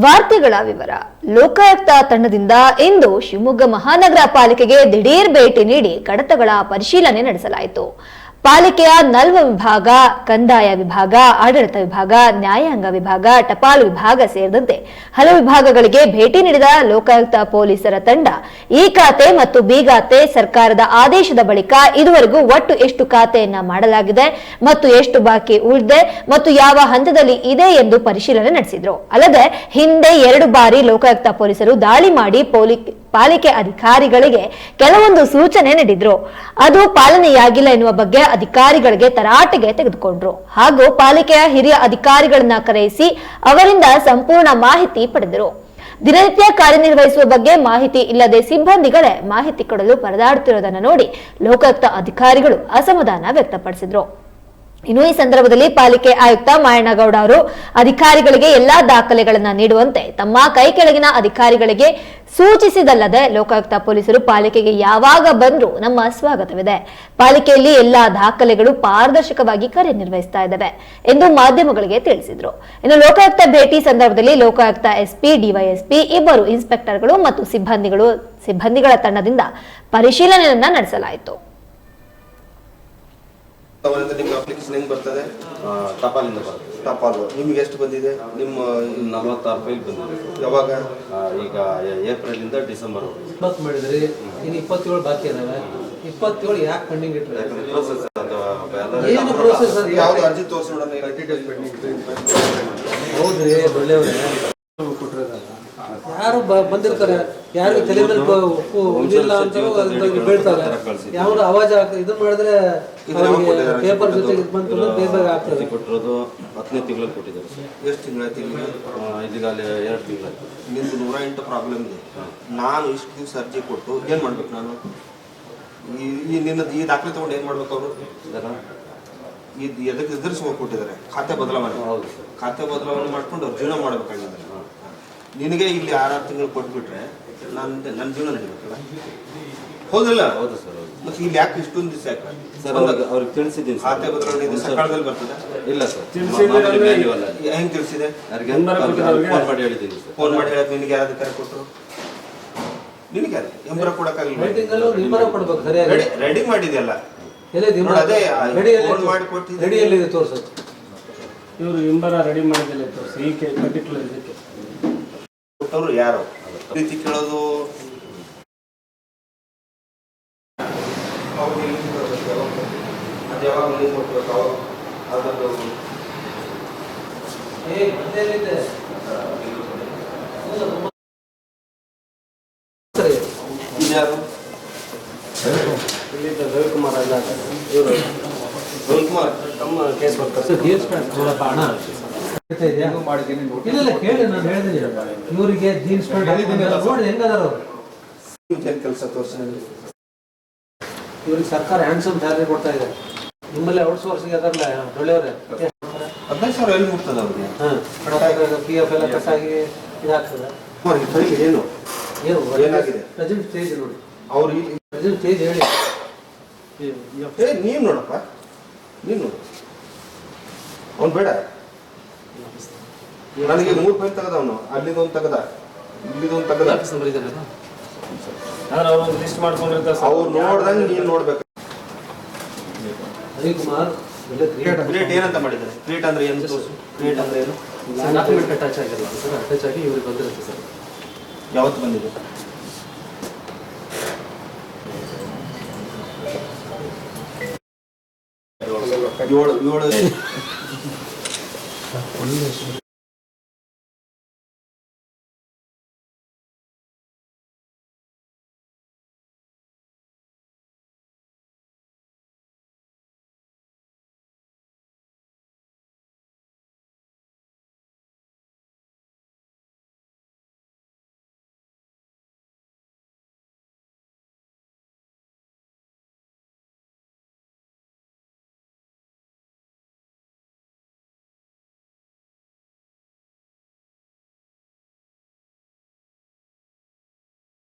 ವಾರ್ತೆಗಳ ವಿವರ. ಲೋಕಾಯುಕ್ತ ತಂಡದಿಂದ ಇಂದು ಶಿವಮೊಗ್ಗ ಮಹಾನಗರ ಪಾಲಿಕೆಗೆ ದಿಢೀರ್ ಭೇಟಿ ನೀಡಿ ಕಡತಗಳ ಪರಿಶೀಲನೆ ನಡೆಸಲಾಯಿತು. ಪಾಲಿಕೆಯ ನಲ್ವ ವಿಭಾಗ, ಕಂದಾಯ ವಿಭಾಗ, ಆಡಳಿತ ವಿಭಾಗ, ನ್ಯಾಯಾಂಗ ವಿಭಾಗ, ಟಪಾಲು ವಿಭಾಗ ಸೇರಿದಂತೆ ಹಲವು ವಿಭಾಗಗಳಿಗೆ ಭೇಟಿ ನೀಡಿದ ಲೋಕಾಯುಕ್ತ ಪೊಲೀಸರ ತಂಡ, ಈ ಖಾತೆ ಮತ್ತು ಬಿ ಖಾತೆ ಸರ್ಕಾರದ ಆದೇಶದ ಬಳಿಕ ಇದುವರೆಗೂ ಒಟ್ಟು ಎಷ್ಟು ಖಾತೆಯನ್ನ ಮಾಡಲಾಗಿದೆ ಮತ್ತು ಎಷ್ಟು ಬಾಕಿ ಉಳಿದೆ ಮತ್ತು ಯಾವ ಹಂತದಲ್ಲಿ ಇದೆ ಎಂದು ಪರಿಶೀಲನೆ ನಡೆಸಿದರು. ಅಲ್ಲದೆ, ಹಿಂದೆ ಎರಡು ಬಾರಿ ಲೋಕಾಯುಕ್ತ ಪೊಲೀಸರು ದಾಳಿ ಮಾಡಿ ಪೊಲೀ ಪಾಲಿಕೆ ಅಧಿಕಾರಿಗಳಿಗೆ ಕೆಲವೊಂದು ಸೂಚನೆ ನೀಡಿದ್ರು. ಅದು ಪಾಲನೆಯಾಗಿಲ್ಲ ಎನ್ನುವ ಬಗ್ಗೆ ಅಧಿಕಾರಿಗಳಿಗೆ ತರಾಟೆಗೆ ತೆಗೆದುಕೊಂಡ್ರು. ಹಾಗೂ ಪಾಲಿಕೆಯ ಹಿರಿಯ ಅಧಿಕಾರಿಗಳನ್ನ ಕರೆಯಿಸಿ ಅವರಿಂದ ಸಂಪೂರ್ಣ ಮಾಹಿತಿ ಪಡೆದರು. ದಿನನಿತ್ಯ ಕಾರ್ಯನಿರ್ವಹಿಸುವ ಬಗ್ಗೆ ಮಾಹಿತಿ ಇಲ್ಲದೆ ಸಿಬ್ಬಂದಿಗಳೇ ಮಾಹಿತಿ ಕೊಡಲು ಪರದಾಡುತ್ತಿರುವುದನ್ನು ನೋಡಿ ಲೋಕಾಯುಕ್ತ ಅಧಿಕಾರಿಗಳು ಅಸಮಾಧಾನ ವ್ಯಕ್ತಪಡಿಸಿದ್ರು. ಇನ್ನು ಈ ಸಂದರ್ಭದಲ್ಲಿ ಪಾಲಿಕೆ ಆಯುಕ್ತ ಮಾಯಣ್ಣಗೌಡ ಅವರು ಅಧಿಕಾರಿಗಳಿಗೆ ಎಲ್ಲಾ ದಾಖಲೆಗಳನ್ನ ನೀಡುವಂತೆ ತಮ್ಮ ಕೈ ಕೆಳಗಿನ ಅಧಿಕಾರಿಗಳಿಗೆ ಸೂಚಿಸಿದಲ್ಲದೆ ಲೋಕಾಯುಕ್ತ ಪೊಲೀಸರು ಪಾಲಿಕೆಗೆ ಯಾವಾಗ ಬಂದರೂ ನಮ್ಮ ಸ್ವಾಗತವಿದೆ. ಪಾಲಿಕೆಯಲ್ಲಿ ಎಲ್ಲಾ ದಾಖಲೆಗಳು ಪಾರದರ್ಶಕವಾಗಿ ಕಾರ್ಯನಿರ್ವಹಿಸ್ತಾ ಇದ್ದಾವೆ ಎಂದು ಮಾಧ್ಯಮಗಳಿಗೆ ತಿಳಿಸಿದ್ರು. ಇನ್ನು ಲೋಕಾಯುಕ್ತ ಭೇಟಿ ಸಂದರ್ಭದಲ್ಲಿ ಲೋಕಾಯುಕ್ತ ಎಸ್ಪಿ, ಡಿವೈಎಸ್ಪಿ ಇಬ್ಬರು ಇನ್ಸ್ಪೆಕ್ಟರ್ಗಳು ಮತ್ತು ಸಿಬ್ಬಂದಿಗಳು ಸಿಬ್ಬಂದಿಗಳ ತಂಡದಿಂದ ಪರಿಶೀಲನೆಯನ್ನ ನಡೆಸಲಾಯಿತು. ಅವರಿಂದ ನಿಮ್ಗೆ ಅಪ್ಲಿಕೇಶನ್ ಹೆಂಗ್ ಬರ್ತದೆ? ಟಪಾಲಿಂದ ಬರುತ್ತೆ. ಟಪಾಲು. ನಿಮ್ಗೆ ಎಷ್ಟು ಬಂದಿದೆ? ನಿಮ್ಮ ನಲವತ್ತಾರು ಫೈಲ್ ಬಂದಿದೆ. ಯಾವಾಗ? ಈಗ ಏಪ್ರಿಲ್ ಇಂದ ಡಿಸೆಂಬರ್ ಇಪ್ಪತ್ತು ಮಾಡಿದ್ರಿ. ಇನ್ನು ಇಪ್ಪತ್ತೇಳು ಬಾಕಿ ಅದಾವೆ ಇಪ್ಪತ್ತೇಳು ಯಾಕೆ ಪೆಂಡಿಂಗ್ ಇಟ್ರಿ? ಪ್ರೋಸೆಸ್ ಅದು ಏನು ಪ್ರೋಸೆಸ್ ಅದು ಯಾವ್ದು ಅರ್ಜಿ ತೋರಿಸಿ ನೋಡೋಣ ಡೀಟೇಲ್ಸ್ ಹೌದ್ರಿ ಒಳ್ಳೆಯವ್ರೆ. ಬಂದಿರ್ತಾರೆ. ಯಾರು ತಲೆ ಮೇಲೆ ಇಲ್ಲ ಅಂತ ಬೀಳ್ತಾರೆ ಯಾವ ಅವಾಜ್ ಆಗ್ತದೆ ಇದನ್ನ ಮಾಡಿದ್ರೆ ಪೇಪರ್ ಜೊತೆ ಇದು ಬಂತು ಬೇಗ ಆಗ್ತದೆ. ಕೊಟ್ಟಿರೋದು ಹತ್ತನೇ ತಿಂಗಳಲ್ಲಿ ಕೊಟ್ಟಿದ್ದಾರೆ ಸರ್. ಎಷ್ಟು ತಿಂಗಳ ತಿಂಗಳು ಆ, ಇದೀಗ ಅಲ್ಲಿ ಎರಡು ತಿಂಗಳಾಯ್ತು ನಿಮ್ದು ನೂರ ಎಂಟು ಪ್ರಾಬ್ಲಮ್ ಇದೆ. ನಾನು ಇಷ್ಟು ದಿವಸ ಅರ್ಜಿ ಕೊಟ್ಟು ಏನ್ ಮಾಡ್ಬೇಕು ನಾನು? ಈ ನಿನ್ನದು ನಿನ್ನ ಈ ದಾಖಲೆ ತಗೊಂಡು ಏನ್ ಮಾಡ್ಬೇಕು ಅವರು? ಇದನ್ನ ಇದು ಎದಕ್ಕೆ ಎದುರಿಸ್ಕೊಂಡು ಕೊಟ್ಟಿದ್ದಾರೆ. ಖಾತೆ ಬದಲಾವಣೆ. ಹೌದು ಖಾತೆ ಬದಲಾವಣೆ ಮಾಡ್ಕೊಂಡು ಅವ್ರು ಜೀವನ ಮಾಡ್ಬೇಕಾಗಿದ್ದಾರೆ ನಿನಗೆ ಇಲ್ಲಿ ಆರಾರು ತಿಂಗಳು ಕೊಟ್ಬಿಟ್ರೆ ನಾನು ನನ್ನ ಜೀವನ ನಡೀಬೇಕಲ್ಲ ಹೌದಲ್ಲ? ಹೌದು ಸರ್ ಹೌದು. ಮತ್ತೆ ಇಲ್ಲಿ ಯಾಕೆ ಇಷ್ಟೊಂದು ದಿವಸ ಯಾಕೆ? ಸರ್ ಅವ್ರಿಗೆ ಅವ್ರಿಗೆ ತಿಳಿಸಿದ್ದೀನಿ ಸರ್. ಖಾತೆ ಬದಲಾವಣೆ ಇದು ಸಕಾಲದಲ್ಲಿ ಬರ್ತದೆ? ಇಲ್ಲ ಸರ್ ಮಾಮೂಲಿ manual ಅಲ್ಲಿ. ಹೆಂಗ್ ತಿಳಿಸಿದೆ? ಅವ್ರಿಗೆ ಫೋನ್ ಮಾಡಿ ಹೇಳಿದ್ದೀನಿ ಸರ್. ಫೋನ್ ಮಾಡಿ ಹೇಳಕ್ ನಿನಗೆ ಯಾರು ಕರೆ ಕೊಟ್ಟರು ನಿನಗೆ ಯಾರು? ಎಂಬರ ಕೊಡಕ್ಕಾಗಿಲ್ಲ ಮೀಟಿಂಗ್ ಅಲ್ಲೂ ನಿಮ್ಮರ ಕೊಡ್ಬೇಕು ಸರಿಯಾಗಿ. ರೆಡಿ ರೆಡಿ ಮಾಡಿದೆಯಲ್ಲ ರೆಡಿಯಲ್ಲಿ ನೋಡು, ಅದೇ ಆ ರೆಡಿ ಫೋನ್ ಮಾಡಿ ಕೊಟ್ಟಿದ್ದೀನಿ. ರೆಡಿ ಎಲ್ಲಿದೆ ತೋರ್ಸು. ಇವರು ಇಂಬರ ರೆಡಿ ಮಾಡಿದ್ದಲ್ಲ ತೋರಿಸಿ ಈ ಕೆ ಪರ್ಟಿಕ್ಯುಲರ್ ಇದಕ್ಕೆ. ಕೊಟ್ಟವ್ರು ಯಾರು? ರೀತಿ ಕೇಳೋದು? ಅದು ಯಾವಾಗ ಅವಾಗ ಏ ಇಲ್ಲಿದ್ದ ರವಿಕುಮಾರ್ ಅಲ್ಲ. ಇವರು ರವಿಕುಮಾರ್ ತಮ್ಮ ಕೇಸ್ ಬರ್ತಾರೆ ಸರ್ ಜೀನ್ಸ್ ಪ್ಯಾಂಟ್ ಇಲ್ಲ ಕೇಳಿ ನಾನು ಹೇಳಿದ್ದೀನಿ. ಇವರಿಗೆ ಜೀನ್ಸ್ ಪ್ಯಾಂಟ್. ನೋಡಿ ಹೆಂಗದಾರ ಅವ್ರು. ಕೆಲಸ ತೋರಿಸಿ ಇವ್ರಿಗೆ ಸರ್ಕಾರ ಹ್ಯಾಂಡ್ಸಮ್ ಸ್ಯಾಲರಿ ಕೊಡ್ತಾ ಇದೆ. ನಿಮ್ಮಲ್ಲಿ ಔಟ್ಸೋರ್ಸಿಂಗ್ ಅದರಲ್ಲ ಒಳ್ಳೆಯವರೇ ಹದಿನೈದು ಸಾವಿರ ಎಲ್ಲಿ ಮುಟ್ತದ ಅವ್ರಿಗೆ? ಹಾಂ ಪಿ ಎಫ್ ಎಲ್ಲ ಕಟ್ಟಾಗಿ ಇದಾಗ್ತದೆ. ಏನು? ಏನು? ಏನಾಗಿದೆ? ಪ್ರೆಸೆಂಟ್ ಸ್ಟೇಜ್ ನೋಡಿ. ಅವ್ರು ಪ್ರೆಸೆಂಟ್ ಸ್ಟೇಜ್ ಹೇಳಿ. ನೀವ್ ನೋಡಪ್ಪ. ನೀನು ನೋಡು. ಅವ್ನು ಬೇಡ. ನನಗೆ ಮೂರು ಫೈಲ್ ತೆಗದ ಅವನು. ಅಲ್ಲಿದೊಂದು ತೆಗದ. ಇಲ್ಲಿದೊಂದು ತೆಗದ. ಆದ್ರೆ ಅವ್ರು ಒಂದು ಲಿಸ್ಟ್ ಮಾಡ್ಕೊಂಡಿರ್ತಾರೆ ಸರ್ ಅವ್ರು ನೋಡ್ದಂಗೆ ನೀನ್ ನೋಡ್ಬೇಕು. ಹರಿಕುಮಾರ್ ಕ್ರಿಯೇಟ್ ಏನಂತ ಮಾಡಿದ್ದಾರೆ? ಕ್ರಿಯೇಟ್ ಅಂದ್ರೆ ಏನು? ಕ್ರಿಯೇಟ್ ಅಂದ್ರೆ ಏನು? ಡಾಕ್ಯುಮೆಂಟ್ ಅಟ್ಯಾಚ್ ಆಗಿಲ್ಲ. ಸರ್ ಅಟ್ಯಾಚ್ ಆಗಿ ಇವ್ರಿಗೆ ಬಂದಿರುತ್ತೆ ಸರ್ ಯಾವತ್ತು ಬಂದಿದೆ? ಏಳು ಏಳು. Exacto.